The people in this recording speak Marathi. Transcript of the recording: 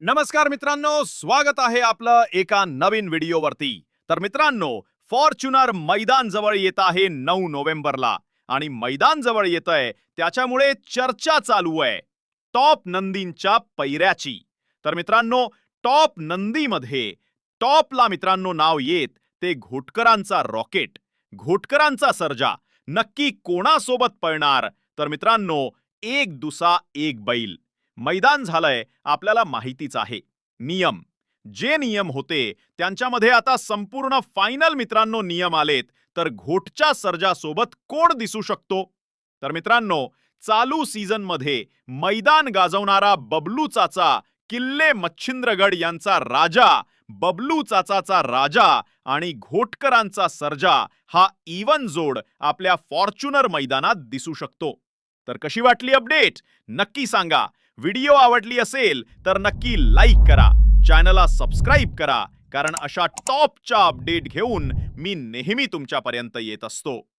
नमस्कार मित्रांनो स्वागत आहे आपलं एका नवीन व्हिडिओवरती. तर मित्रांनो फॉर्च्युनर मैदान जवळ येत आहे नऊ नोव्हेंबरला. आणि मैदान जवळ येत आहे त्याच्यामुळे चर्चा चालू आहे. टॉप नंदींच्या पैऱ्याची. तर मित्रांनो टॉप नंदीमध्ये टॉपला मित्रांनो नाव येत ते घोटकरांचा रॉकेट. घोटकरांचा सर्जा. नक्की कोणासोबत पळणार? तर मित्रांनो एक दुसा एक बैल. मैदान झालंय आपल्याला माहितीच आहे. नियम. जे नियम होते त्यांच्यामध्ये आता संपूर्ण फायनल मित्रांनो नियम आलेत. तर घोटच्या सर्जासोबत कोण दिसू शकतो? तर मित्रांनो चालू सीझनमध्ये मैदान गाजवणारा बबलू चाचा किल्ले मच्छिंद्रगड यांचा राजा बबलू चाचाचा राजा आणि घोटकरांचा सर्जा हा इवन जोड आपल्या फॉर्च्युनर मैदानात दिसू शकतो. तर कशी वाटली अपडेट नक्की सांगा. व्हिडिओ आवडली असेल तर नक्की लाईक करा. चॅनलला सबस्क्राईब करा. कारण अशा टॉपच्या अपडेट घेऊन मी नेहमी तुमच्यापर्यंत येत असतो.